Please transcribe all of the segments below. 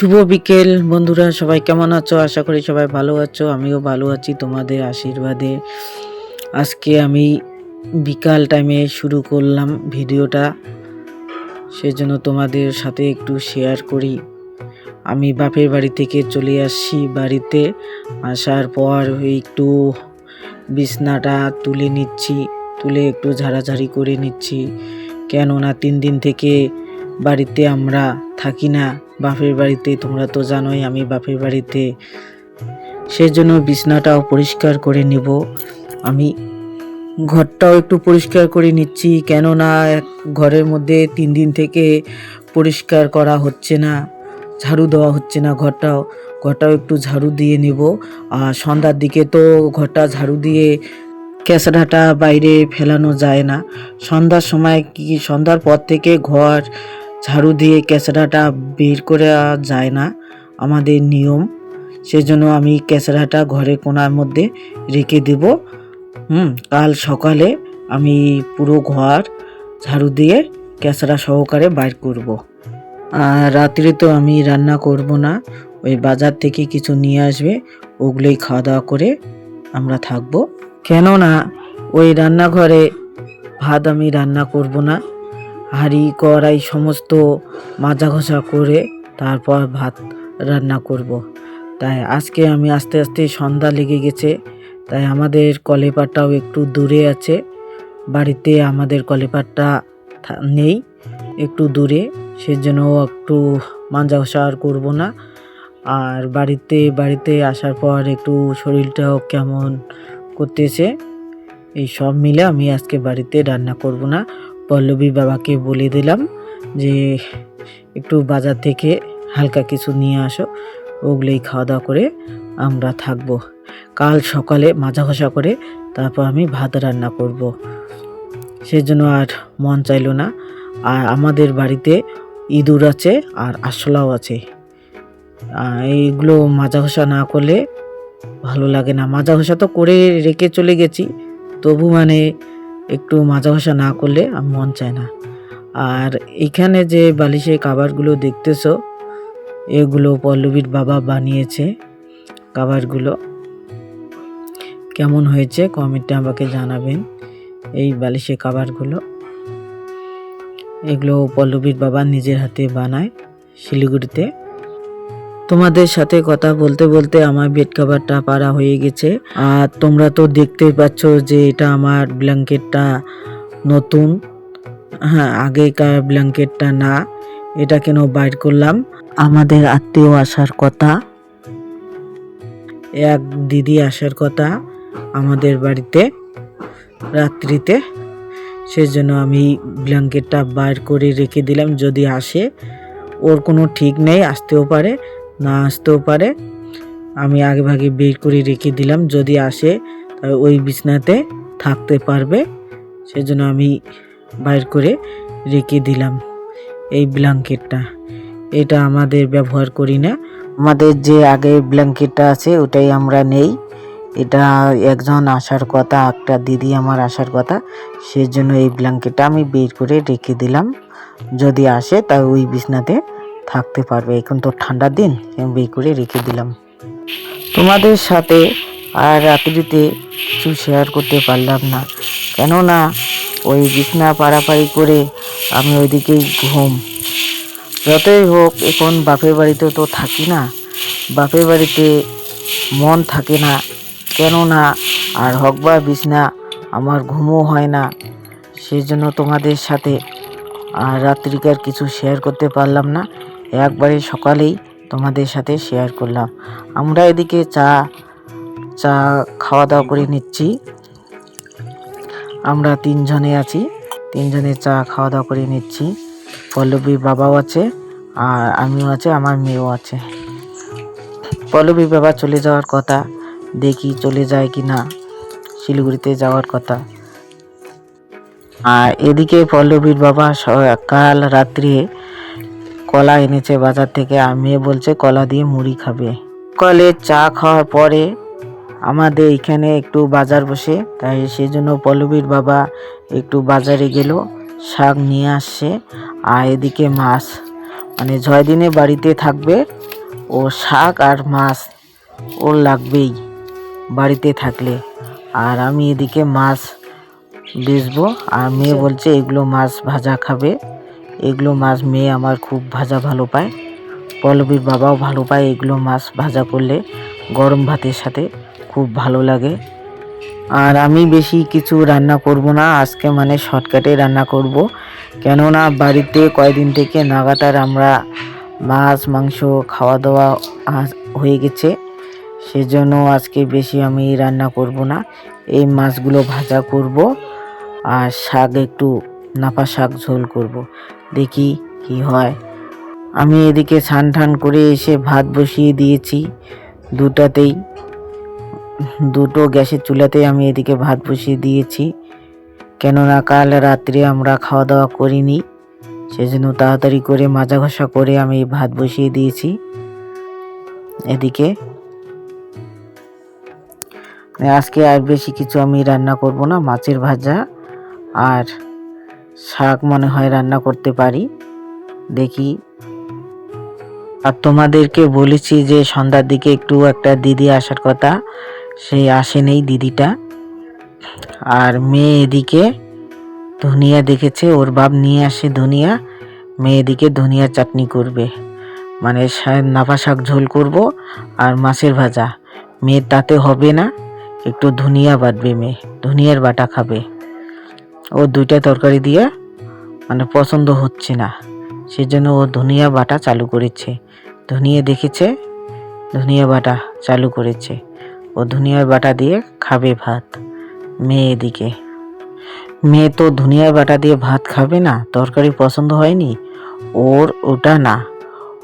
শুভ বিকেল। বন্ধুরা, সবাই কেমন আছো? আশা করি সবাই ভালো আছো, আমিও ভালো আছি তোমাদের আশীর্বাদে। আজকে আমি বিকাল টাইমে শুরু করলাম ভিডিওটা। সেজন্য তোমাদের সাথে একটু শেয়ার করি। আমি বাপের বাড়ি থেকে চলে আসছি বাড়িতে। আসার পর একটু বিছনাটা তুলে নিচ্ছি, তুলে একটু ঝাড়াঝাড়ি করে নিচ্ছি। কেননা তিন দিন থেকে বাড়িতে আমরা থাকি না। বাপের বাড়িতে, তোমরা তো জানোই আমি বাপের বাড়িতে। সেজন্য বিছনাটাও পরিষ্কার করে নেব। আমি ঘরটাও একটু পরিষ্কার করে নিচ্ছি, কেননা ঘরের মধ্যে তিন দিন থেকে পরিষ্কার করা হচ্ছে না, ঝাড়ু দেওয়া হচ্ছে না ঘরটাও। ঘরটাও একটু ঝাড়ু দিয়ে নেব। আর সন্ধ্যার দিকে তো ঘরটা ঝাড়ু দিয়ে ক্যাসড়াটা বাইরে ফেলানো যায় না। সন্ধ্যার সময় কি, সন্ধ্যার পর থেকে ঘর ঝাড়ু দিয়ে ক্যাসড়াটা বের করে যায় না আমাদের নিয়ম। সেজন্য আমি ক্যাসড়াটা ঘরে কোনার মধ্যে রেখে দেব। হুম, কাল সকালে আমি পুরো ঘর ঝাড়ু দিয়ে ক্যাসড়া সহকারে বাইর করব। আর রাত্রে তো আমি রান্না করব না, ওই বাজার থেকে কিছু নিয়ে আসবে, ওগুলোই খাওয়া দাওয়া করে আমরা থাকব। কেননা ওই রান্নাঘরে ভাত আমি রান্না করব না। হাঁড়ি, কড়াই সমস্ত মাজা ঘষা করে তারপর ভাত রান্না করব। তাই আজকে আমি আস্তে আস্তে সন্ধ্যা লেগে গেছে, তাই আমাদের কলেপারটাও একটু দূরে আছে। বাড়িতে আমাদের কলেপারটা থা- নেই, একটু দূরে, সেজন্য একটু মাজা ঘষা আর করব না। আর বাড়িতে বাড়িতে আসার পর একটু শরীরটাও কেমন করতেছে, এই সব মিলে আমি আজকে বাড়িতে রান্না করব না। পল্লবী বাবাকে বলে দিলাম যে একটু বাজার থেকে হালকা কিছু নিয়ে আসো, ওগুলোই খাওয়া দাওয়া করে আমরা থাকব। কাল সকালে মাজা ঘষা করে তারপর আমি ভাত রান্না করব। সেজন্য আর মন চাইলো না। আর আমাদের বাড়িতে ইঁদুর আছে আর আরশোলাও আছে। এইগুলো মাজা ঘষা না করলে ভালো লাগে না। মাজা ঘষা তো করে রেখে চলে গেছি। তবু মানে একটু মাজা ঘষা না করলে মন চায় না। আর এখানে যে বালিশের কাবারগুলো দেখতেছো, এগুলো পল্লবীর বাবা বানিয়েছে কাবারগুলো। কেমন হয়েছে কমেন্টে আমাকে জানাবেন এই বালিশের কাবারগুলো। এগুলো পল্লবীর বাবা নিজের হাতে বানায় শিলিগুড়িতে। তোমাদের সাথে কথা বলতে বলতে আমার বেড কাভারটা পারা হয়ে গেছে। আর তোমরা তো দেখতেই পাচ্ছ যে এটা আমার ব্ল্যাঙ্কেটটা নতুন। হ্যাঁ আগেকার ব্ল্যাঙ্কেটটা না। এটা কেন বাইর করলাম? আমাদের আত্মীয় আসার কথা। এক দিদি আসার কথা আমাদের বাড়িতে, রাত্রিতে। সেজন্য আমি ব্ল্যাঙ্কেটটা বাইর করে রেখে দিলাম। যদি আসে, ওর কোনো ঠিক নেই, আসতেও পারে। না আসতেও পারে। আমি আগে ভাগে বের করে রেখে দিলাম, যদি আসে তবে ওই বিছনাতে থাকতে পারবে। সেজন্য আমি বাইর করে রেখে দিলাম এই ব্ল্যাঙ্কেটটা। এটা আমাদের ব্যবহার করি না। আমাদের যে আগে ব্ল্যাঙ্কেটটা আছে, ওটাই আমরা নেই। এটা একজন আসার কথা, একটা দিদি আমার আসার কথা। সেজন্য এই ব্ল্যাঙ্কেটটা আমি বের করে রেখে দিলাম। যদি আসে তাই ওই বিছনাতে থাকতে পারবে। এখন তো ঠান্ডার দিন বের করে রেখে দিলাম। তোমাদের সাথে আর রাত্রিতে কিছু শেয়ার করতে পারলাম না। কেননা ওই বিছনা পাড়াপাড়ি করে আমি ওইদিকেই ঘুম। যতই হোক, এখন বাপের বাড়িতে তো থাকি না। বাপের বাড়িতে মন থাকে না। কেননা আর হক বা বিছনা, আমার ঘুমও হয় না। সেই জন্য তোমাদের সাথে আর রাত্রিকার কিছু শেয়ার করতে পারলাম না। একবারে সকালেই তোমাদের সাথে শেয়ার করলাম। আমরা এদিকে চা চা খাওয়া দাওয়া করে নিচ্ছি। আমরা তিনজনে আছি, তিনজনে চা খাওয়া দাওয়া করে নিচ্ছি। পল্লবীর বাবাও আছে, আর আমিও আছে, আমার মেয়েও আছে। পল্লবীর বাবা চলে যাওয়ার কথা, দেখি চলে যায় কি না শিলিগুড়িতে যাওয়ার কথা। আর এদিকে পল্লবীর বাবা কাল রাত্রে কলা এনেছে বাজার থেকে, আর মেয়ে বলছে, কলা দিয়ে মুড়ি খাবে। কলে চা খাওয়ার পরে আমাদের এখানে একটু বাজার বসে, তাই সেই জন্য পল্লবীর বাবা একটু বাজারে গেল, শাক নিয়ে আসছে, আর এদিকে মাছ। মানে ছয় দিনে বাড়িতে থাকবে, ও শাক আর মাছ ওর লাগবেই বাড়িতে থাকলে। আর আমি এদিকে মাছ বেচবো, আর মেয়ে বলছে, এগুলো মাছ ভাজা খাবে। এগুলো মাছ মেয়ে আমার খুব ভাজা ভালো পায়। পল্লবীর বাবাও ভালো পায় এগুলো মাছ ভাজা করলে। গরম ভাতের সাথে খুব ভালো লাগে। আর আমি বেশি কিছু রান্না করব না, আজকে মানে শর্টকাটে রান্না করব। কেননা বাড়িতে কয়দিন থেকে নাগাতার আমরা মাছ, মাংস খাওয়া দাওয়া হয়ে গেছে। সেজন্য আজকে বেশি আমি রান্না করব না। এই মাছগুলো ভাজা করব আর শাক একটু নাপা শাক ঝোল করব। দেখি কি হয়। আমি এদিকে ছান ঠান করে এসে ভাত বসিয়ে দিয়েছি দুটাতেই। দুটো গ্যাসের চুলাতেই আমি এদিকে ভাত বসিয়ে দিয়েছি। কেননা কাল রাত্রে আমরা খাওয়া দাওয়া করিনি, সেজন্য তাড়াতাড়ি করে মাজা ঘষা করে আমি ভাত বসিয়ে দিয়েছি। এদিকে আজকে আর বেশি কিছু আমি রান্না করব না, মাছের ভাজা আর শাক মনে হয় রান্না করতে পারি। দেখি। আর তোমাদেরকে বলেছি যে সন্ধ্যার দিকে একটু একটা দিদি আসার কথা সেই আসেনি দিদিটা। আর মেয়ে এদিকে ধনিয়া দেখেছে, ওর বাপ নিয়ে আসে ধনিয়া, মেয়ে এদিকে ধনিয়া চাটনি করবে। মানে নাপা শাক ঝোল করব আর মাছের ভাজা। মেয়ের তাতে হবে না, একটু ধনিয়া বাটবে মেয়ে, ধনিয়ার বাটা খাবে। ও দুইটা তরকারি দিয়ে মানে পছন্দ হচ্ছে না। সেজন্য ও ধনিয়া বাটা চালু করেছে। ধনিয়া দেখেছে? ধনিয়া বাটা চালু করেছে। ও ধনিয়ার বাটা দিয়ে খাবে ভাত। মেয়ে এদিকে। মেয়ে তো ধনিয়ার বাটা দিয়ে ভাত খাবে না, তরকারি পছন্দ হয়নি। ওর ওটা না।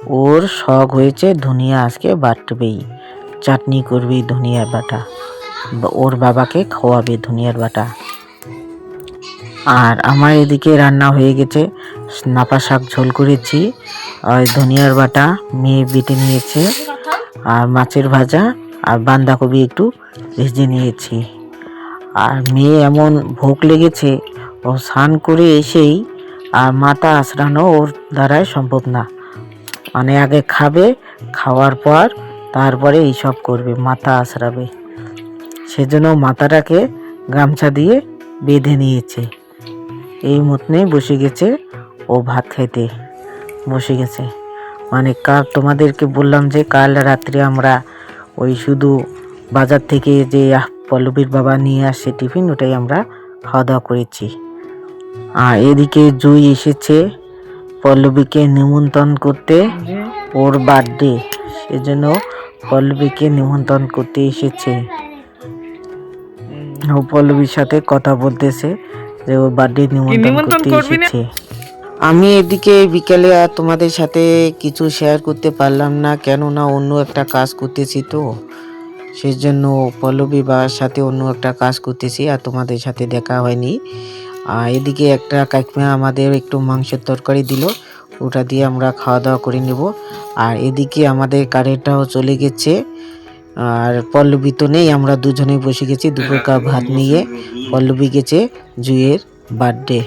ওর শখ হয়েছে ধনিয়া আজকে বাটবেই। চাটনি করবেই ধনিয়ার বাটা। ওর বাবাকে খাওয়াবে ধনিয়ার বাটা। আর আমার এদিকে রান্না হয়ে গেছে। নাপা শাক ঝোল করেছি, আর ধনিয়ার বাটা মেয়ে বেটে নিয়েছে, আর মাছের ভাজা, আর বাঁধাকপি একটু ভেজে নিয়েছি। আর মেয়ে এমন ভোগ লেগেছে, ও স্নান করে এসেই আর মাথা আঁচড়ানো ওর দ্বারাই সম্ভব না। মানে আগে খাবে, খাওয়ার পর তারপরে এইসব করবে, মাথা আঁচড়াবে সেজন্য মাথাটাকে গামছা দিয়ে বেঁধে নিয়েছে। এই মতনে বসে গেছে ও ভাত খাইতে। বসে গেছে। মানে কাল তোমাদেরকে বললাম যে কাল রাত্রে আমরা ওই শুধু বাজার থেকে যে পল্লবীর বাবা নিয়ে আসে টিফিন, ওটাই আমরা খাওয়া দাওয়া করেছি। আর এদিকে জুই এসেছে পল্লবীকে নিমন্ত্রণ করতে ওর বার্থডে, সেজন্য পল্লবীকে নিমন্ত্রণ করতে এসেছে। ও পল্লবীর সাথে কথা বলতেছে। যে ও বার্থডে নিমন্ত্রণ করতে এসেছে। আমি এদিকে বিকেলে আর তোমাদের সাথে কিছু শেয়ার করতে পারলাম না কেননা অন্য একটা কাজ করতেছি তো। সেই জন্য পল্লবী বাবার সাথে অন্য একটা কাজ করতেছি আর তোমাদের সাথে দেখা হয়নি। আর এদিকে একটা কাকিমা আমাদের একটু মাংসের তরকারি দিল ওটা দিয়ে আমরা খাওয়া দাওয়া করে নেব। আর এদিকে আমাদের কারেন্টটাও চলে গেছে। আর পল্লবী তো নেই, আমরা দুজনেই বসে গেছি দুপুর কাপ ভাত নিয়ে পল্লবী গেছে জুয়ের বার্থডে